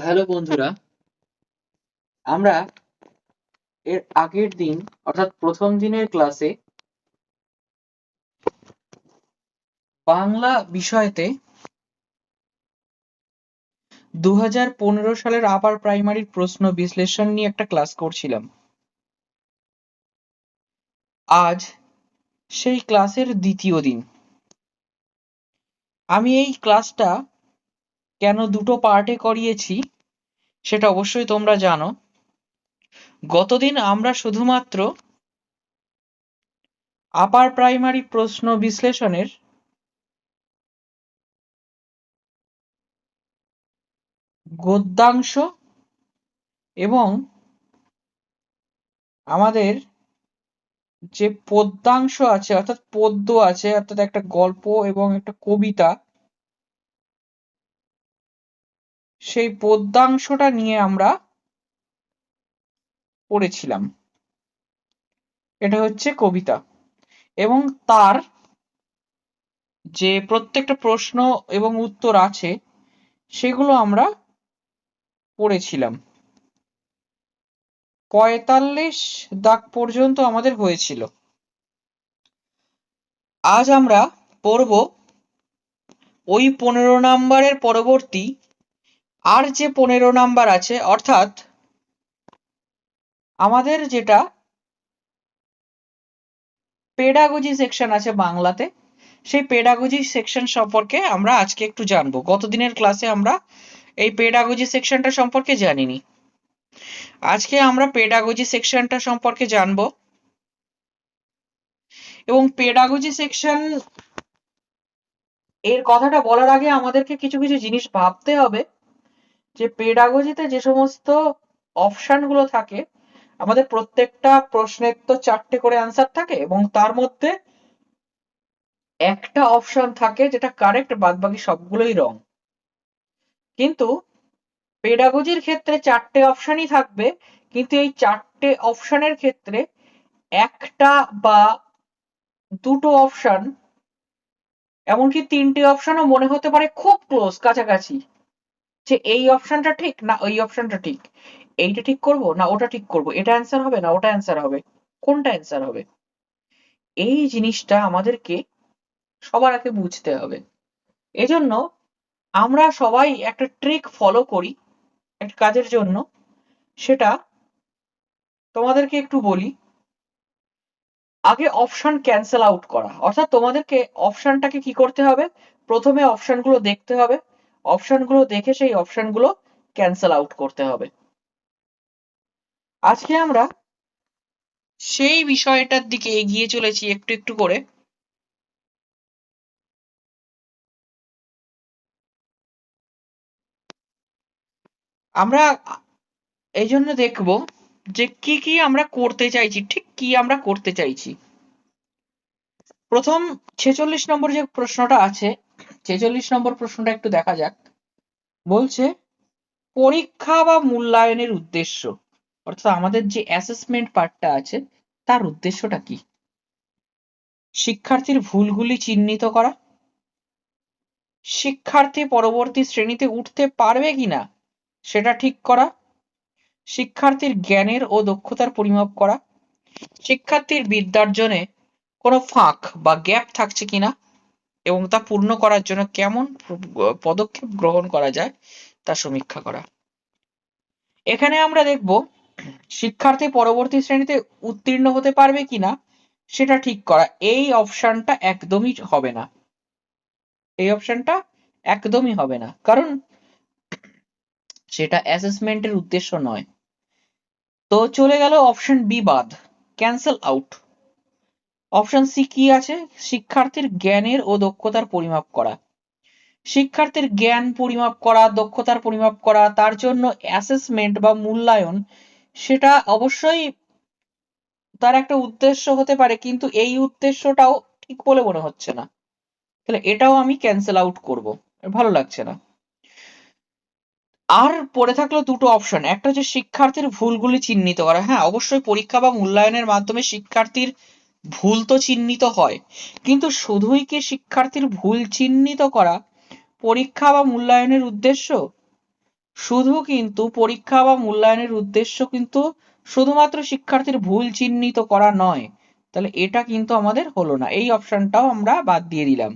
Hello বন্ধুরা, আমরা এর আগের দিন, অর্থাৎ প্রথম দিনের ক্লাসে বাংলা বিষয়তে দু সালের আপার প্রাইমারির প্রশ্ন বিশ্লেষণ নিয়ে একটা ক্লাস করছিলাম। আজ সেই ক্লাসের দ্বিতীয় দিন। আমি এই ক্লাসটা কেন দুটো পার্টে করিয়েছি সেটা অবশ্যই তোমরা জানো। গতদিন আমরা শুধুমাত্র আপার প্রাইমারি প্রশ্ন বিশ্লেষণের গদ্যাংশ এবং আমাদের যে পদ্যাংশ আছে, অর্থাৎ পদ্য আছে, অর্থাৎ একটা গল্প এবং একটা কবিতা সেই পদ্যাংশটা নিয়ে আমরা পড়েছিলাম। এটা হচ্ছে কবিতা। এবং তার যে প্রত্যেকটা প্রশ্ন এবং উত্তর আছে, সেগুলো আমরা পড়েছিলাম। পঁয়তাল্লিশ দাগ পর্যন্ত আমাদের হয়েছিল। আজ আমরা পড়ব ওই পনেরো নাম্বারের পরবর্তী আর যে পনেরো নাম্বার আছে, অর্থাৎ আমাদের যেটা পেডাগজি সেকশন আছে বাংলাতে, সেই পেডাগজি সেকশন সম্পর্কে আমরা আজকে একটু জানব। গতদিনের ক্লাসে আমরা এই পেডাগজি সেকশনটা সম্পর্কে জানিনি। আজকে আমরা পেডাগজি সেকশনটা সম্পর্কে জানব। এবং পেডাগজি সেকশন এর কথাটা বলার আগে আমাদেরকে কিছু কিছু জিনিস ভাবতে হবে। যে পেডাগজিতে যে সমস্ত অপশনগুলো থাকে, আমাদের প্রত্যেকটা প্রশ্নের তো চারটে করে অ্যান্সার থাকে এবং তার মধ্যে একটা অপশন থাকে যেটা কারেক্ট বাদ বাকি সবগুলোই রং কিন্তু পেডাগজির ক্ষেত্রে চারটে অপশনই থাকবে, কিন্তু এই চারটে অপশনের ক্ষেত্রে একটা বা দুটো অপশন এমনকি তিনটে অপশনও মনে হতে পারে খুব ক্লোজ কাছাকাছি। যে এই অপশনটা ঠিক না ওই অপশনটা ঠিক? এইটা ঠিক করব না ওটা ঠিক করব? এটা অ্যান্সার হবে না ওটা অ্যান্সার হবে? কোনটা অ্যান্সার হবে? এই জিনিসটা আমাদেরকে সবার আগে বুঝতে হবে। এজন্য আমরা সবাই একটা ট্রিক ফলো করি একটা কাজের জন্য। সেটা তোমাদেরকে একটু বলি। আগে অপশন ক্যান্সেল আউট করা। অর্থাৎ তোমাদেরকে অপশনটাকে কি করতে হবে? প্রথমে অপশনগুলো দেখতে হবে। অপশনগুলো দেখে সেই অপশনগুলো ক্যান্সেল আউট করতে হবে। আজকে আমরা সেই বিষয়টার দিকে এগিয়ে চলেছি একটু একটু করে। আমরা এই জন্য দেখব যে কি কি আমরা করতে চাইছি, ঠিক কি আমরা করতে চাইছি। প্রথম ছেচল্লিশ নম্বর যে প্রশ্নটা আছে ছেচল্লিশ নম্বর প্রশ্নটা একটু দেখা যাক। বলছে, পরীক্ষা বা মূল্যায়নের উদ্দেশ্য, অর্থাৎ আমাদের যে অ্যাসেসমেন্ট পার্টটা আছে, তার উদ্দেশ্যটা কি? শিক্ষার্থীর ভুলগুলি চিহ্নিত করা। শিক্ষার্থী পরবর্তী শ্রেণীতে উঠতে পারবে কিনা, সেটা ঠিক করা। শিক্ষার্থীর জ্ঞানের ও দক্ষতার পরিমাপ করা। শিক্ষার্থীর বিদ্যার্জনে কোনো ফাঁক বা গ্যাপ থাকছে কিনা এবং তা পূর্ণ করার জন্য কেমন পদক্ষেপ গ্রহণ করা যায় তা সমীক্ষা করা। এখানে আমরা দেখব শিক্ষার্থী পরবর্তী শ্রেণীতে উত্তীর্ণ হতে পারবে কিনা সেটা ঠিক করা। এই অপশনটা একদমই হবে না। এই অপশনটা একদমই হবে না। কারণ সেটা অ্যাসেসমেন্টের উদ্দেশ্য নয়। তো চলে গেল অপশন বি বাদ ক্যান্সেল আউট অপশন সি কি আছে? শিক্ষার্থীর জ্ঞানের ও দক্ষতার পরিমাপ করা। শিক্ষার্থীর জ্ঞান পরিমাপ করা, দক্ষতার পরিমাপ করা, তার জন্য অ্যাসেসমেন্ট বা মূল্যায়ন, সেটা অবশ্যই তার একটা উদ্দেশ্য হতে পারে, কিন্তু এই উদ্দেশ্যটাও ঠিক বলে মনে হচ্ছে না। তাহলে এটাও আমি ক্যান্সেল আউট করব। ভালো লাগছে না। আর পড়ে থাকল দুটো অপশন একটা হচ্ছে শিক্ষার্থীর ভুলগুলি চিহ্নিত করা। হ্যাঁ অবশ্যই পরীক্ষা বা মূল্যায়নের মাধ্যমে শিক্ষার্থীর ভুল তো চিহ্নিত হয়। কিন্তু শুধুই কি শিক্ষার্থীর ভুল চিহ্নিত করা পরীক্ষা বা মূল্যায়নের উদ্দেশ্য? শুধু কিন্তু পরীক্ষা বা মূল্যায়নের উদ্দেশ্য কিন্তু শুধুমাত্র শিক্ষার্থীর ভুল চিহ্নিত করা নয়। তাহলে এটা কিন্তু আমাদের হলো না। এই অপশনটাও আমরা বাদ দিয়ে দিলাম।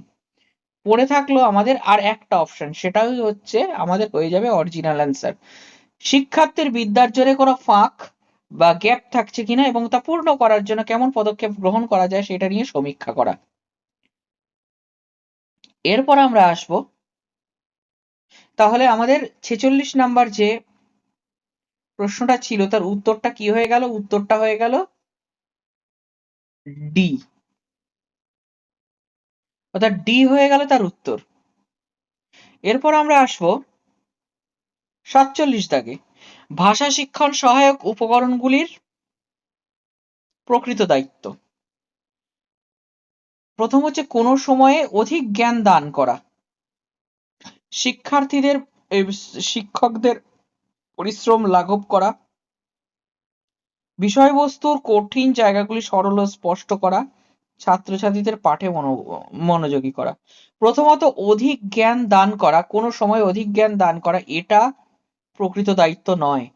পড়ে থাকল আমাদের আর একটা অপশন, সেটাই হচ্ছে, আমাদের হয়ে যাবে অরিজিনাল অ্যান্সার শিক্ষার্থীর বিদ্যার জোরে কোনো ফাঁক বা গ্যাপ থাকছে কিনা এবং তা পূর্ণ করার জন্য কেমন পদক্ষেপ গ্রহণ করা যায় সেটা নিয়ে সমীক্ষা করা। এরপর আমরা আসব। তাহলে আমাদের ছেচল্লিশ নাম্বার যে প্রশ্নটা ছিল, তার উত্তরটা কি হয়ে গেল? উত্তরটা হয়ে গেল ডি অর্থাৎ ডি হয়ে গেল তার উত্তর। এরপর আমরা আসব সাতচল্লিশ দাগে। ভাষা শিক্ষণ সহায়ক উপকরণগুলির প্রকৃত দায়িত্ব। প্রথম হচ্ছে কোনো সময়ে অধিক জ্ঞান দান করা। শিক্ষার্থীদের শিক্ষকদের পরিশ্রম লাঘব করা। বিষয়বস্তুর কঠিন জায়গাগুলি সরল ও স্পষ্ট করা। ছাত্রছাত্রীদের পাঠে মনোযোগী করা। প্রথমত অধিক জ্ঞান দান করা, কোনো সময় অধিক জ্ঞান দান করা, এটা প্রকৃত দায়িত্ব নয়।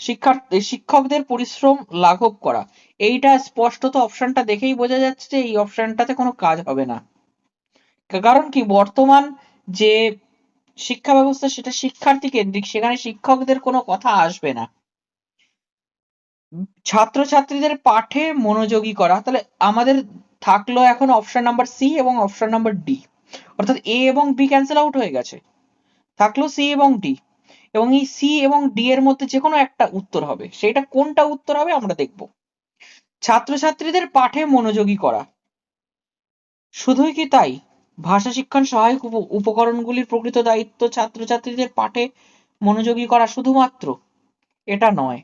শিক্ষার্থী শিক্ষকদের পরিশ্রম লাঘব করা। এইটা স্পষ্টত অপশনটা দেখেই বোঝা যাচ্ছে যে এই অপশনটাতে কোনো কাজ হবে না। কারণ কি? বর্তমান যে শিক্ষা ব্যবস্থা সেটা শিক্ষার্থী কেন্দ্রিক, সেখানে শিক্ষকদের কোনো কথা আসবে না। ছাত্রছাত্রীদের পাঠে মনোযোগী করা। তাহলে আমাদের থাকল এখন অপশন নাম্বার সি এবং অপশন নাম্বার ডি। অর্থাৎ এ এবং বি ক্যান্সেল আউট হয়ে গেছে। থাকল সি এবং ডি। এবং এই সি এবং ডি এর মধ্যে যে কোনো একটা উত্তর হবে। সেটা কোনটা উত্তর হবে আমরা দেখব। ছাত্রছাত্রীদের পাঠে মনোযোগী করা। শুধুই কি তাই? ভাষা শিক্ষণ সহায়ক উপকরণগুলির প্রকৃত দায়িত্ব ছাত্রছাত্রীদের পাঠে মনোযোগী করা শুধুমাত্র? এটা নয়।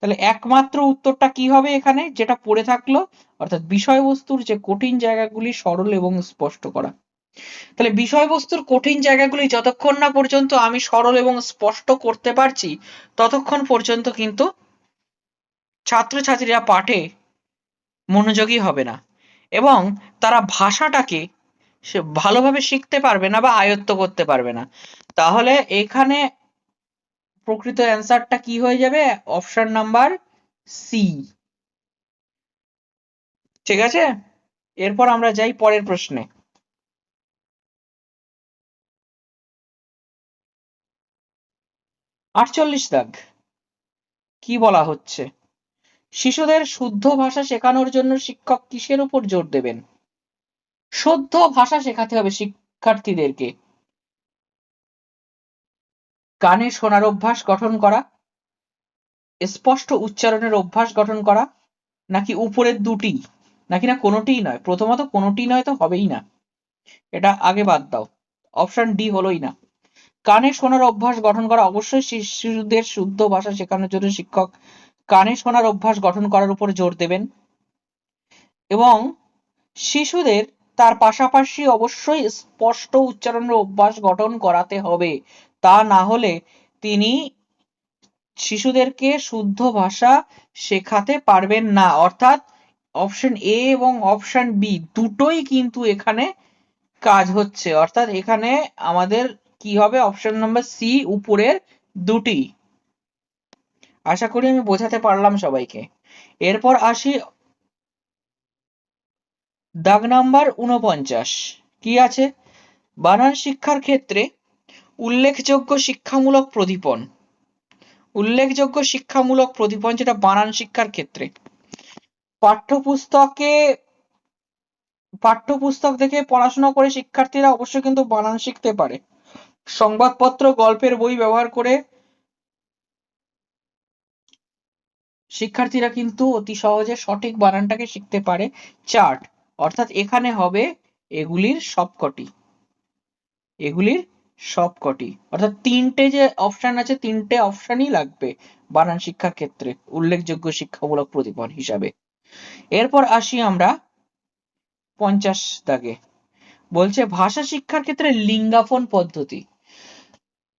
তাহলে একমাত্র উত্তরটা কি হবে এখানে? যেটা পড়ে থাকল, অর্থাৎ বিষয়বস্তুর যে কঠিন জায়গাগুলি সরল এবং স্পষ্ট করা। তাহলে বিষয়বস্তুর কঠিন জায়গাগুলি যতক্ষণ না পর্যন্ত আমি সরল এবং স্পষ্ট করতে পারছি, ততক্ষণ পর্যন্ত কিন্তু ছাত্রছাত্রীরা পাঠে মনোযোগী হবে না। এবং তারা ভাষাটাকে ভালোভাবে শিখতে পারবে না বা আয়ত্ত করতে পারবে না। তাহলে এখানে প্রকৃত অ্যান্সারটা কি হয়ে যাবে? Option number C. ঠিক আছে? এরপর আমরা যাই পরের প্রশ্নে। আটচল্লিশ দাগ। কি বলা হচ্ছে? শিশুদের শুদ্ধ ভাষা শেখানোর জন্য শিক্ষক কিসের উপর জোর দেবেন? শুদ্ধ ভাষা শেখাতে হবে শিক্ষার্থীদেরকে। কানে শোনার অভ্যাস গঠন করা, স্পষ্ট উচ্চারণের অভ্যাস গঠন করা, নাকি উপরের দুটি? নাকি না কোনোটিই নয়? প্রথমত কোনোটি নয় তো হবেই না। এটা আগে বাদ দাও। অপশন ডি হলোই না। কানে শোনার অভ্যাস গঠন করা অবশ্যই শিশুদের শুদ্ধ ভাষা শেখানোর জন্য শিক্ষক কানে শোনার অভ্যাস গঠন করার উপর জোর দেবেন। এবং শিশুদের তার পাশাপাশি অবশ্যই স্পষ্ট উচ্চারণের অভ্যাস গঠন করাতে হবে। তা না হলে তিনি শিশুদেরকে শুদ্ধ ভাষা শেখাতে পারবেন না। অর্থাৎ অপশন এ এবং অপশন বি দুটোই কিন্তু এখানে কাজ হচ্ছে। অর্থাৎ এখানে আমাদের কি হবে? অপশন নাম্বার সি উপরের দুটি। আশা করি আমি বোঝাতে পারলাম সবাইকে। এরপর আসি দাগ নাম্বার উনপঞ্চাশ কি আছে? বানান শিক্ষার ক্ষেত্রে উল্লেখযোগ্য শিক্ষামূলক প্রদীপন উল্লেখযোগ্য শিক্ষামূলক প্রদীপন যেটা বানান শিক্ষার ক্ষেত্রে। পাঠ্যপুস্তকে, পাঠ্যপুস্তক দেখে পড়াশোনা করে শিক্ষার্থীরা অবশ্যই কিন্তু বানান শিখতে পারে। সংবাদপত্র, গল্পের বই ব্যবহার করে শিক্ষার্থীরা কিন্তু অতি সহজে সঠিক বানানটাকে শিখতে পারে। চার্ট, অর্থাৎ এখানে হবে এগুলির সবকটি। এগুলির সবকটি। অর্থাৎ তিনটে যে অপশন আছে, তিনটে অপশনই লাগবে বানান শিক্ষার ক্ষেত্রে, উল্লেখযোগ্য শিক্ষামূলক প্রতিফল হিসাবে। এরপর আসি আমরা পঞ্চাশ দাগে। বলছে, ভাষা শিক্ষার ক্ষেত্রে লিঙ্গাফন পদ্ধতি।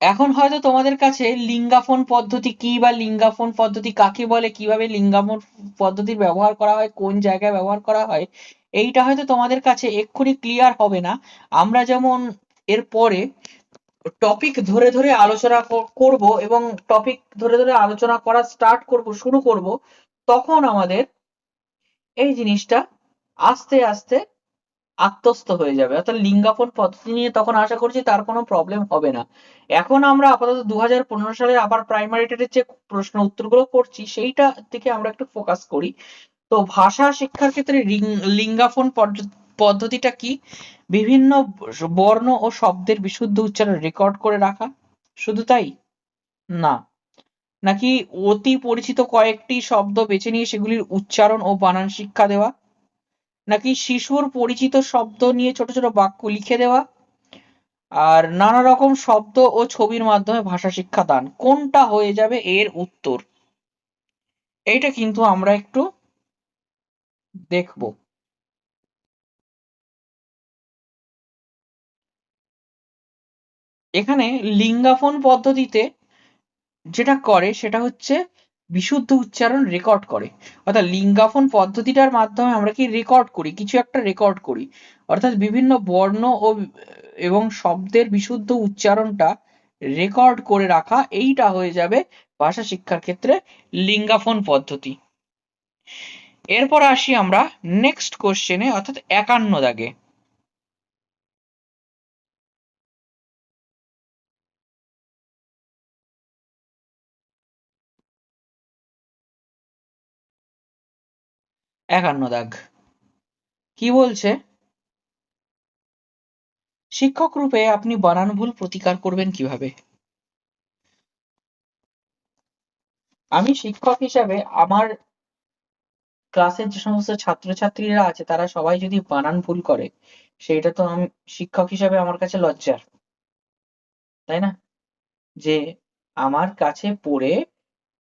এখন হয়তো তোমাদের কাছে লিঙ্গাফোন পদ্ধতি কি বা লিঙ্গাফোন পদ্ধতি কাকে বলে, কীভাবে লিঙ্গাফন পদ্ধতির ব্যবহার করা হয়, কোন জায়গায় ব্যবহার করা হয়, এইটা হয়তো তোমাদের কাছে এক্ষুনি ক্লিয়ার হবে না। আমরা যেমন এর পরে টপিক ধরে ধরে আলোচনা করব এবং টপিক ধরে ধরে আলোচনা করা স্টার্ট করব, শুরু করব, তখন আমাদের এই জিনিসটা আস্তে আস্তে আত্মস্থ হয়ে যাবে। অর্থাৎ লিঙ্গাপন পদ্ধতি নিয়ে তখন আশা করছি তার কোনো প্রবলেম হবে না। এখন আমরা আপাতত দু সালের আবার প্রাইমারি টেটের যে প্রশ্ন উত্তরগুলো করছি, সেইটা থেকে আমরা একটু ফোকাস করি। তো ভাষা শিক্ষার ক্ষেত্রে লিঙ্গাফোন পদ্ধতিটা কি? বিভিন্ন বর্ণ ও শব্দের বিশুদ্ধ উচ্চারণ রেকর্ড করে রাখা। শুধু তাই? না। নাকি অতি পরিচিত কয়েকটি শব্দ বেছে নিয়ে সেগুলির উচ্চারণ ও বানান শিক্ষা দেওয়া? নাকি শিশুর পরিচিত শব্দ নিয়ে ছোট ছোট বাক্য লিখে দেওয়া? আর নানা রকম শব্দ ও ছবির মাধ্যমে ভাষা শিক্ষা দান। কোনটা হয়ে যাবে এর উত্তর? এইটা কিন্তু আমরা একটু দেখব। এখানে লিঙ্গাফোন পদ্ধতিতে যেটা করে সেটা হচ্ছে বিশুদ্ধ উচ্চারণ রেকর্ড করে। অর্থাৎ লিঙ্গাফোন পদ্ধতিটার মাধ্যমে আমরা কি রেকর্ড করি? কিছু একটা রেকর্ড করি। অর্থাৎ বিভিন্ন বর্ণ ও এবং শব্দের বিশুদ্ধ উচ্চারণটা রেকর্ড করে রাখা, এইটা হয়ে যাবে ভাষা শিক্ষার ক্ষেত্রে লিঙ্গাফোন পদ্ধতি। এরপর আসি আমরা নেক্সট কোশ্চেনে অর্থাৎ একান্ন দাগে। একান্ন দাগ। কি বলছে? শিক্ষক রূপে আপনি বানান ভুল প্রতিকার করবেন কীভাবে? আমি শিক্ষক হিসাবে আমার ক্লাসের যে সমস্ত ছাত্রছাত্রীরা আছে, তারা সবাই যদি বানান ভুল করে, সেটা তো আমি শিক্ষক হিসাবে আমার কাছে লজ্জার। তাই না? যে আমার কাছে পড়ে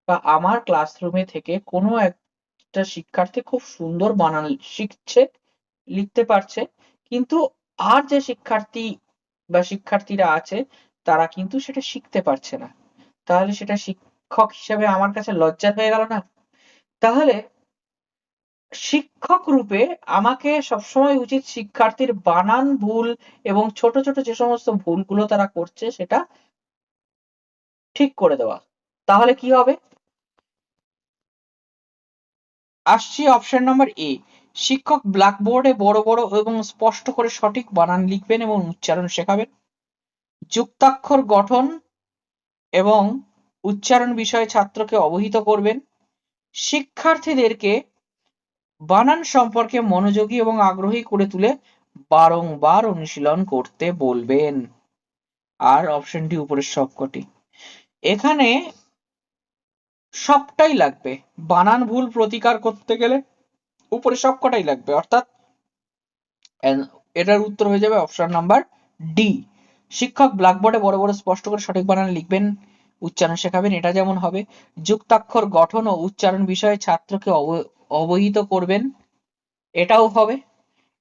বা আমার ক্লাসরুমে থেকে কোনো একটা শিক্ষার্থী খুব সুন্দর বানান, শিখছে, লিখতে পারছে। কিন্তু আর যে শিক্ষার্থী বা শিক্ষার্থীরা আছে, তারা কিন্তু সেটা শিখতে পারছে না। তাহলে সেটা শিক্ষক হিসাবে আমার কাছে লজ্জার হয়ে গেল না? তাহলে শিক্ষক রূপে আমাকে সবসময় উচিত শিক্ষার্থীর বানান ভুল এবং ছোট ছোট যে সমস্ত ভুলগুলো তারা করছে, সেটা ঠিক করে দেওয়া। তাহলে কি হবে? আসছি অপশন নাম্বার এ শিক্ষক ব্ল্যাকবোর্ডে বড় বড় এবং স্পষ্ট করে সঠিক বানান লিখবেন এবং উচ্চারণ শেখাবেন। যুক্তাক্ষর গঠন এবং উচ্চারণ বিষয়ে ছাত্রকে অবহিত করবেন। শিক্ষার্থীদেরকে বানান সম্পর্কে মনোযোগী এবং আগ্রহী করে তুলে বারংবার অনুশীলন করতে বলবেন। আর অপশনটি উপরের সবকটি। এখানে সবটাই লাগবে। বানান ভুল প্রতিকার করতে গেলে উপরে সবকটাই লাগবে। অর্থাৎ এটার উত্তর হয়ে যাবে অপশন নাম্বার ডি শিক্ষক ব্ল্যাকবোর্ডে বড় বড় স্পষ্ট করে সঠিক বানান লিখবেন, উচ্চারণ শেখাবেন, এটা যেমন হবে। যুক্তাক্ষর গঠন ও উচ্চারণ বিষয়ে ছাত্রকে অবহিত করবেন, এটাও হবে।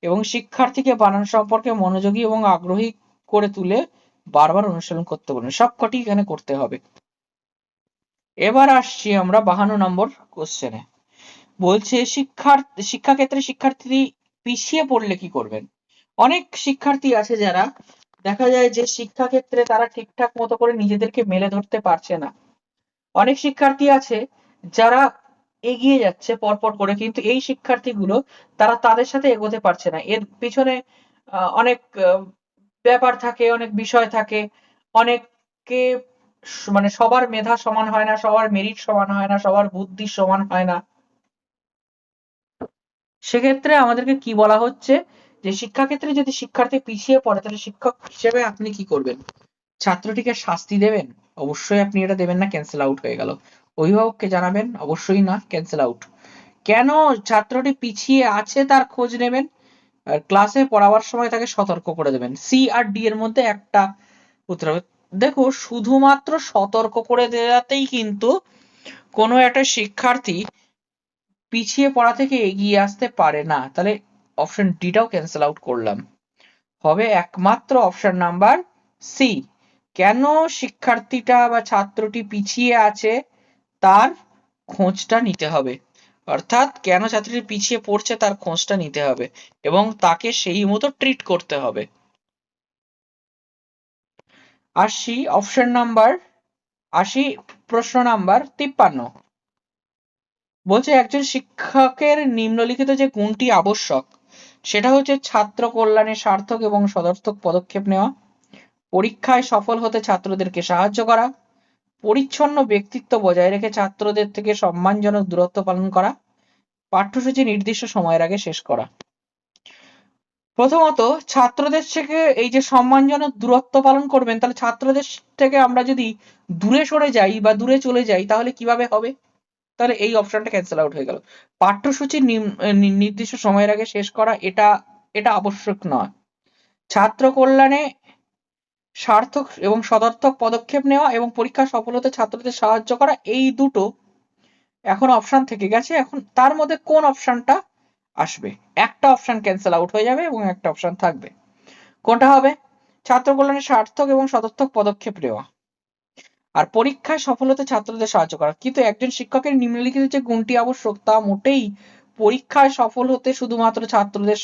এবং শিক্ষার্থীকে বানান সম্পর্কে মনোযোগী এবং আগ্রহী করে তুলে বারবার অনুশীলন করতে বলবেন। সবকটি এখানে করতে হবে। এবার আসছি আমরা বাহান্ন নম্বর কোশ্চেনে বলছে, শিক্ষার, শিক্ষাক্ষেত্রে শিক্ষার্থী পিছিয়ে পড়লে কি করবেন? অনেক শিক্ষার্থী আছে যারা দেখা যায় যে শিক্ষাক্ষেত্রে তারা ঠিকঠাক মতো করে নিজেদেরকে মেলে ধরতে পারছে না। অনেক শিক্ষার্থী আছে যারা এগিয়ে যাচ্ছে পরপর করে, কিন্তু এই শিক্ষার্থীগুলো তারা তাদের সাথে এগোতে পারছে না। এর পিছনে অনেক ব্যাপার থাকে, অনেক বিষয় থাকে, অনেককে মানে সবার মেধা সমান হয় না, সবার মেরিট সমান হয় না, সবার বুদ্ধি সমান হয় না। সেক্ষেত্রে আমাদেরকে কি বলা হচ্ছে? যে শিক্ষাক্ষেত্রে যদি শিক্ষার্থী পিছিয়ে পড়ে, তাহলে শিক্ষক হিসেবে আপনি কি করবেন? ছাত্রটিকে শাস্তি দেবেন? অবশ্যই আপনি এটা দেবেন না ক্যান্সেল আউট হয়ে গেল। অভিভাবককে জানাবেন, অবশ্যই না ক্যান্সেল আউট কেন ছাত্রটি পিছিয়ে আছে তার খোঁজ নেবেন? ক্লাসে পড়াবার সময় তাকে সতর্ক করে দেবেন। সি আর ডি এর মধ্যে একটা উত্তর হবে। দেখো, শুধুমাত্র সতর্ক করে দেওয়াতেই কিন্তু কোনো একটা শিক্ষার্থী পিছিয়ে পড়া থেকে এগিয়ে আসতে পারে না। তাহলে অপশন ডিটাও ক্যান্সেল আউট করলাম। হবে একমাত্র অপশন নাম্বার সি কেন শিক্ষার্থীটা বা ছাত্রটি পিছিয়ে আছে? তার খোঁজটা নিতে হবে। অর্থাৎ কেন ছাত্রটি পিছিয়ে পড়ছে তার খোঁজটা নিতে হবে এবং তাকে সেই মতো ট্রিট করতে হবে। আসি অপশন নাম্বার আশি, প্রশ্ন নাম্বার তিপ্পান্ন। বলছে, একজন শিক্ষকের নিম্নলিখিত যে গুণটি আবশ্যক, সেটা হচ্ছে ছাত্র কল্যাণে সার্থক এবং সদর্থক পদক্ষেপ নেওয়া, পরীক্ষায় সফল হতে ছাত্রদেরকে সাহায্য করা, পরিচ্ছন্ন ব্যক্তিত্ব বজায় রেখে ছাত্রদের থেকে সম্মানজনক দূরত্ব পালন করা, পাঠ্যসূচি নির্দিষ্ট সময়ের আগে শেষ করা। প্রথমত ছাত্রদের থেকে এই যে সম্মানজনক দূরত্ব পালন করবেন, তাহলে ছাত্রদের থেকে আমরা যদি দূরে সরে যাই বা দূরে চলে যাই, তাহলে কীভাবে হবে? তাহলে এই অপশনটা ক্যান্সেল আউট হয়ে গেল। পাঠ্যসূচি নির্দিষ্ট সময়ের আগে শেষ করা এটা এটা আবশ্যক নয়। ছাত্র কল্যাণে সার্থক এবং সদর্থক পদক্ষেপ নেওয়া এবং পরীক্ষা সফল হতে ছাত্রদের সাহায্য করা, এই দুটো এখন অপশন থেকে গেছে। এখন তার মধ্যে কোন অপশনটা আসবে। একটা অপশন ক্যান্সেল আউট হয়ে যাবে এবং একটা অপশন থাকবে। কোনটা হবে? ছাত্র কল্যাণে সার্থক এবং সদর্থক পদক্ষেপ নেওয়া। আর পরীক্ষায় সফল হতে ছাত্রদের সাহায্য করা। কিন্তু একজন শিক্ষকের নিম্নলিখিত যে গুণটি আবশ্যক তা মোটেই পরীক্ষায় সফল হতে শুধুমাত্র ছাত্রদের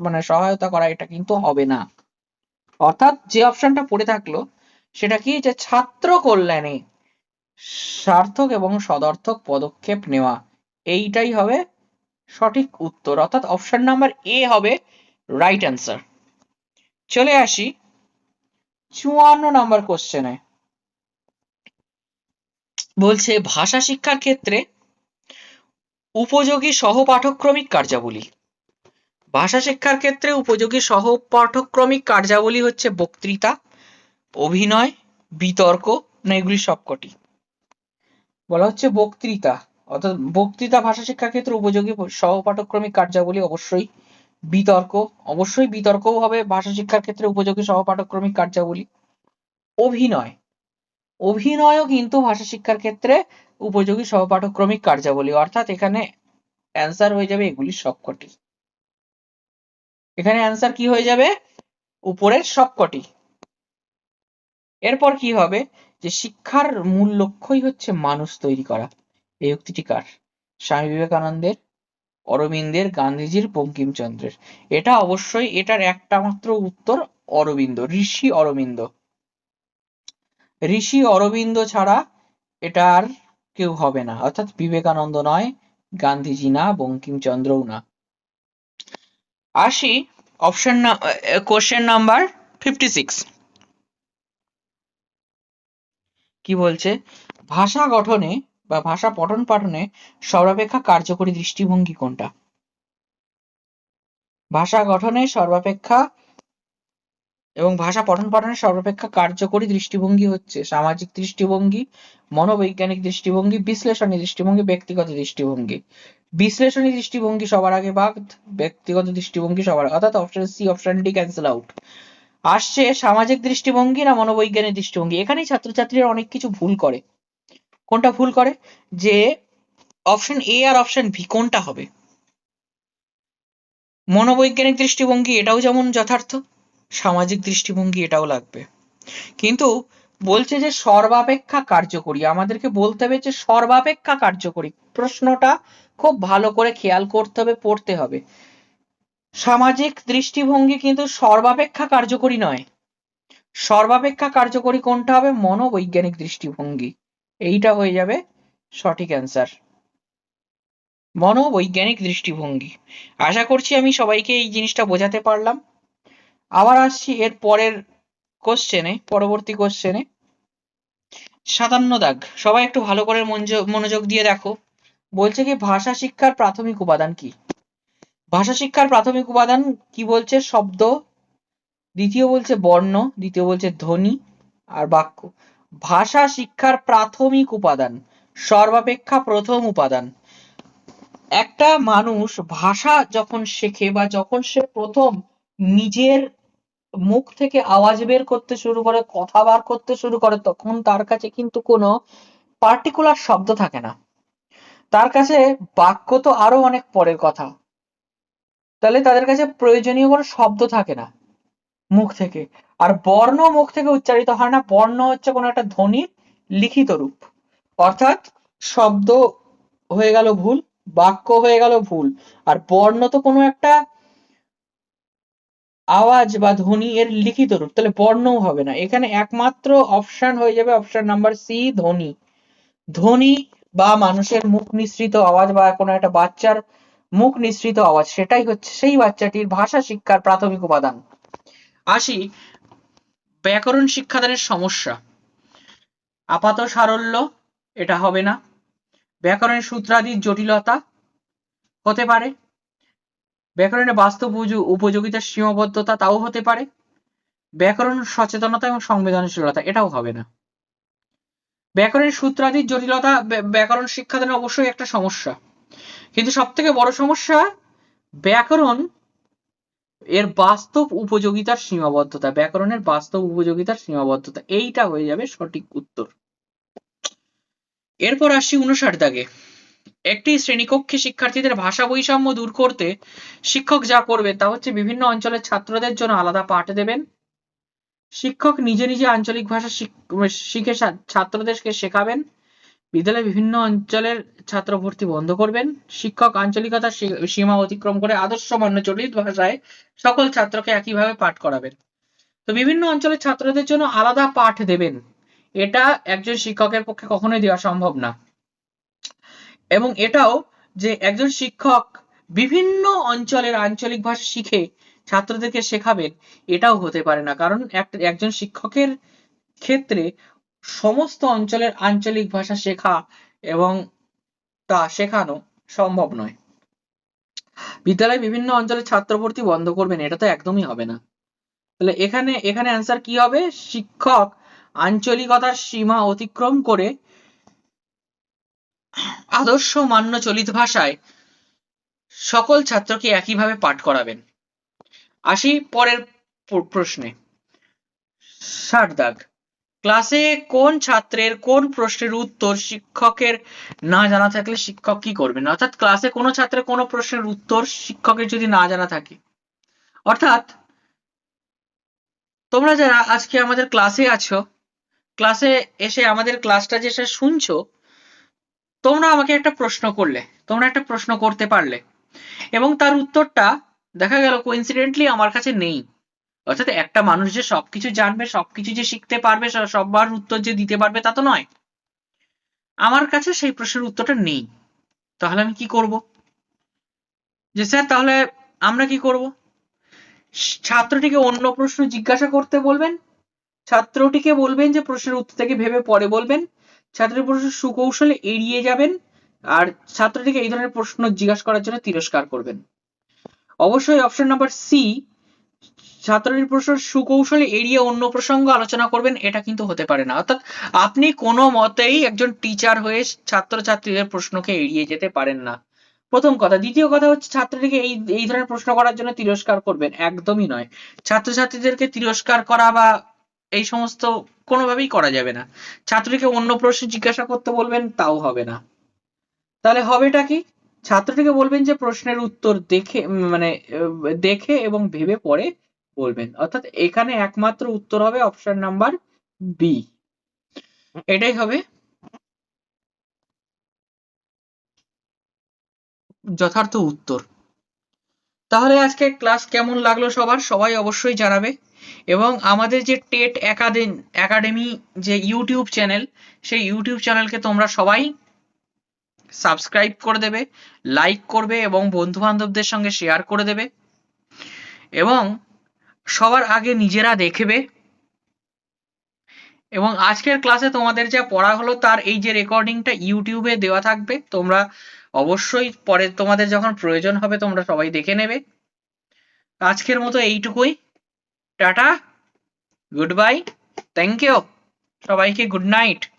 মানে সহায়তা করা এটা কিন্তু হবে না। অর্থাৎ যে অপশনটা পড়ে থাকল, সেটা কি? যে ছাত্র কল্যাণে সার্থক এবং সদর্থক পদক্ষেপ নেওয়া। এইটাই হবে সঠিক উত্তর, অর্থাৎ অপশন নাম্বার এ হবে রাইট অ্যান্সার চলে আসি চুয়ান্ন নাম্বার কোশ্চেনে বলছে, ভাষা শিক্ষার ক্ষেত্রে উপযোগী সহপাঠক্রমিক কার্যাবলী। ভাষা শিক্ষার ক্ষেত্রে উপযোগী সহপাঠক্রমিক কার্যাবলী হচ্ছে বক্তৃতা, অভিনয়, বিতর্ক, না এগুলি সবকটি। বলা হচ্ছে বক্তৃতা। অর্থাৎ বক্তৃতা ভাষা শিক্ষার ক্ষেত্রে উপযোগী সহপাঠক্রমিক কার্যাবলী অবশ্যই বিতর্ক, অবশ্যই বিতর্কও হবে ভাষা শিক্ষার ক্ষেত্রে উপযোগী সহপাঠক্রমিক কার্যাবলী। অভিনয়, অভিনয়ও কিন্তু ভাষা শিক্ষার ক্ষেত্রে উপযোগী সহপাঠক্রমিক কার্যাবলী। অর্থাৎ এখানে অ্যান্সার হয়ে যাবে এগুলির সবকটি। এখানে অ্যান্সার কি হয়ে যাবে? উপরের সবকটি। এরপর কি হবে? যে শিক্ষার মূল লক্ষ্যই হচ্ছে মানুষ তৈরি করা। এই উক্তিটি কার? স্বামী বিবেকানন্দের, অরবিন্দের, গান্ধীজির, বঙ্কিমচন্দ্রের। এটা অবশ্যই এটার একটা মাত্র উত্তর অরবিন্দ, ঋষি অরবিন্দ। ঋষি অরবিন্দ ছাড়া এটা আর কেউ হবে না। অর্থাৎ বিবেকানন্দ নয়, গান্ধীজি না, বঙ্কিমচন্দ্রও না। আসি option question number fifty six কি বলছে? ভাষা গঠনে বা ভাষা পঠন পাঠনে সর্বাপেক্ষা কার্যকরী দৃষ্টিভঙ্গি কোনটা? ভাষা গঠনে সর্বাপেক্ষা এবং ভাষা পঠন পাঠনের সর্বাপেক্ষা কার্যকরী দৃষ্টিভঙ্গি হচ্ছে সামাজিক দৃষ্টিভঙ্গি, মনোবৈজ্ঞানিক দৃষ্টিভঙ্গি, বিশ্লেষণী দৃষ্টিভঙ্গি, ব্যক্তিগত দৃষ্টিভঙ্গি। বিশ্লেষণী দৃষ্টিভঙ্গি সবার আগে বাদ, ব্যক্তিগত দৃষ্টিভঙ্গি সবার অর্থাৎ option C option D cancel out আসছে সামাজিক দৃষ্টিভঙ্গি না মনোবৈজ্ঞানিক দৃষ্টিভঙ্গি? এখানেই ছাত্রছাত্রীরা অনেক কিছু ভুল করে। কোনটা ভুল করে? যে অপশন এ আর অপশন বি কোনটা হবে? মনোবৈজ্ঞানিক দৃষ্টিভঙ্গি এটাও যেমন যথার্থ, সামাজিক দৃষ্টিভঙ্গি এটাও লাগবে। কিন্তু বলছে যে সর্বাপেক্ষা কার্যকরী, আমাদেরকে বলতে হবে যে সর্বাপেক্ষা কার্যকরী। প্রশ্নটা খুব ভালো করে খেয়াল করতে হবে, পড়তে হবে। সামাজিক দৃষ্টিভঙ্গি কিন্তু সর্বাপেক্ষা কার্যকরী নয়। সর্বাপেক্ষা কার্যকরী কোনটা হবে? মনোবৈজ্ঞানিক দৃষ্টিভঙ্গি। এইটা হয়ে যাবে সঠিক অ্যান্সার মনোবৈজ্ঞানিক দৃষ্টিভঙ্গি। আশা করছি আমি সবাইকে এই জিনিসটা বোঝাতে পারলাম। আবার আসছি এর পরের কোশ্চেনে পরবর্তী কোশ্চেনে সাতান্ন দাগ। সবাই একটু ভালো করে মনোযোগ দিয়ে দেখো। বলছে কি, ভাষা শিক্ষার প্রাথমিক উপাদান কি? ভাষা শিক্ষার প্রাথমিক উপাদান কি বলছে? শব্দ। দ্বিতীয় বলছে বর্ণ। দ্বিতীয় বলছে ধ্বনি। আর বাক্য ভাষা শিক্ষার প্রাথমিক উপাদান, সর্বাপেক্ষা প্রথম উপাদান। একটা মানুষ ভাষা যখন শেখে বা যখন সে প্রথম নিজের মুখ থেকে আওয়াজ বের করতে শুরু করে, কথা বার করতে শুরু করে, তখন তার কাছে কিন্তু কোনো পার্টিকুলার শব্দ থাকে না। তার কাছে বাক্য তো আরও অনেক পরের কথা। তাহলে তাদের কাছে প্রয়োজনীয় কোনো শব্দ থাকে না মুখ থেকে। আর বর্ণ মুখ থেকে উচ্চারিত হয় না। বর্ণ হচ্ছে কোনো একটা ধ্বনির লিখিত রূপ। অর্থাৎ শব্দ হয়ে গেল ভুল, বাক্য হয়ে গেল ভুল। আর বর্ণ তো কোনো একটা আওয়াজ বা ধ্বনি এর লিখিত রূপ। তাহলে বর্ণও হবে না। এখানে একমাত্র অপশন হয়ে যাবে অপশন নাম্বার সি, ধ্বনি। ধ্বনি বা মানুষের মুখ নিঃসৃত আওয়াজ বা কোনো একটা বাচ্চার মুখ নিঃসৃত আওয়াজ, সেটাই হচ্ছে সেই বাচ্চাটির ভাষা শিক্ষার প্রাথমিক উপাদান। আসি ব্যাকরণ শিক্ষাদানের সমস্যা। আপাত সারল্য, এটা হবে না। ব্যাকরণের সূত্রাদির জটিলতা হতে পারে। ব্যাকরণের বাস্তব উপযোগিতার সীমাবদ্ধতা তাও হতে পারে। ব্যাকরণ সচেতনতা এবং সংবেদনশীলতা, এটাও হবে না। ব্যাকরণের সূত্রাদির জটিলতা ব্যাকরণ শিক্ষাদানের অবশ্যই একটা সমস্যা। কিন্তু সব থেকে বড় সমস্যা, ব্যাকরণ এর বাস্তব উপযোগিতার সীমাবদ্ধতা, ব্যাকরণের বাস্তব উপযোগিতার সীমাবদ্ধতা, এইটা হয়ে যাবে সঠিক উত্তর। এরপর আসছি উনষাট দাগে। একটি শ্রেণীকক্ষে শিক্ষার্থীদের ভাষা বৈষম্য দূর করতে শিক্ষক যা করবেন তা হচ্ছে বিভিন্ন অঞ্চলের ছাত্রদের জন্য আলাদা পাঠ দেবেন। শিক্ষক নিজে নিজে আঞ্চলিক ভাষা শিখে ছাত্রদেরকে শেখাবেন। বিদ্যালয়ে বিভিন্ন অঞ্চলের ছাত্র ভর্তি বন্ধ করবেন। শিক্ষক আঞ্চলিকতার সীমা অতিক্রম করে আদর্শ মান্য চলিত ভাষায় সকল ছাত্রকে একইভাবে পাঠ করাবেন। তো বিভিন্ন অঞ্চলের ছাত্রদের জন্য আলাদা পাঠ দেবেন। এটা একজন শিক্ষকের পক্ষে কখনোই দেওয়া সম্ভব না। এবং এটাও যে একজন শিক্ষক বিভিন্ন অঞ্চলের আঞ্চলিক ভাষা শিখে ছাত্রদেরকে শেখাবেন, এটাও হতে পারে না। কারণ এক- একজন শিক্ষকের ক্ষেত্রে সমস্ত অঞ্চলের আঞ্চলিক ভাষা শেখা এবং তা শেখানো সম্ভব নয়। বিদ্যালয় বিভিন্ন অঞ্চলের ছাত্র ভর্তি বন্ধ করবেন, এটা তো একদমই হবে না। তাহলে এখানে এখানে অ্যান্সার কি হবে? শিক্ষক আঞ্চলিকতার সীমা অতিক্রম করে আদর্শ মান্য চলিত ভাষায় সকল ছাত্রকে একইভাবে পাঠ করাবেন। আসি পরের প্রশ্নে। ষাট দাগ। ক্লাসে কোন ছাত্রের কোন প্রশ্নের উত্তর শিক্ষকের না জানা থাকলে শিক্ষক কি করবেন অর্থাৎ ক্লাসে কোনো ছাত্রের কোনো প্রশ্নের উত্তর শিক্ষকের যদি না জানা থাকে। অর্থাৎ তোমরা যারা আজকে আমাদের ক্লাসে আছো ক্লাসে এসে আমাদের ক্লাসটা যেসে শুনছো, তোমরা আমাকে একটা প্রশ্ন করলে, তোমরা একটা প্রশ্ন করতে পারলে। এবং তার উত্তরটা দেখা গেল কোইন্সিডেন্টলি আমার কাছে নেই। অর্থাৎ একটা মানুষ যে সবকিছু জানবে, সবকিছু যে শিখতে পারবে, স- সবার উত্তর যে দিতে পারবে তা তো নয়। আমার কাছে সেই প্রশ্নের উত্তরটা নেই। তাহলে আমি কি করব? যে স্যার, তাহলে আমরা কি করব? ছাত্রটিকে অন্য প্রশ্ন জিজ্ঞাসা করতে বলবেন, ছাত্রটিকে বলবেন যে প্রশ্নের উত্তর থেকে ভেবে পরে বলবেন ছাত্রের প্রশ্ন সুকৌশলে এড়িয়ে যাবেন, আর ছাত্রটিকে এই ধরনের প্রশ্ন জিজ্ঞাসা করার জন্য তিরস্কার করবেন। অবশ্যই অপশন নাম্বার সি ছাত্রটির প্রশ্ন সুকৌশলে এড়িয়ে অন্য প্রসঙ্গ আলোচনা করবেন, এটা কিন্তু হতে পারে না। অর্থাৎ আপনি কোনো মতেই একজন টিচার হয়ে ছাত্রছাত্রীদের প্রশ্নকে এড়িয়ে যেতে পারেন না। প্রথম কথা। দ্বিতীয় কথা হচ্ছে ছাত্রটিকে এই এই ধরনের প্রশ্ন করার জন্য তিরস্কার করবেন। একদমই নয়। ছাত্রছাত্রীদেরকে তিরস্কার করা বা এই সমস্ত কোনোভাবেই করা যাবে না। ছাত্রটিকে অন্য প্রশ্ন জিজ্ঞাসা করতে বলবেন, তাও হবে না। তাহলে হবেটা কি? ছাত্রটিকে বলবেন যে প্রশ্নের উত্তর দেখে মানে দেখে এবং ভেবে পরে বলবেন। অর্থাৎ এখানে একমাত্র উত্তর হবে অপশন নাম্বার বি এটাই হবে যথার্থ উত্তর। তাহলে আজকে ক্লাস কেমন লাগল সবার? সবাই অবশ্যই জানাবে। এবং আমাদের যে টেট একাডেমি একাডেমি যে ইউটিউব চ্যানেল সেই ইউটিউব চ্যানেলকে তোমরা সবাই সাবস্ক্রাইব করে দেবে লাইক করবে এবং বন্ধু বান্ধবদের সঙ্গে শেয়ার করে দেবে। এবং সবার আগে নিজেরা দেখবে। এবং আজকের ক্লাসে তোমাদের যা পড়া হলো তার এই যে রেকর্ডিংটা ইউটিউবে দেওয়া থাকবে, তোমরা অবশ্যই পরে তোমাদের যখন প্রয়োজন হবে তোমরা সবাই দেখে নেবে। আজকের মতো এইটুকুই। Tata, good bye thank you সবাইকে গুড নাইট।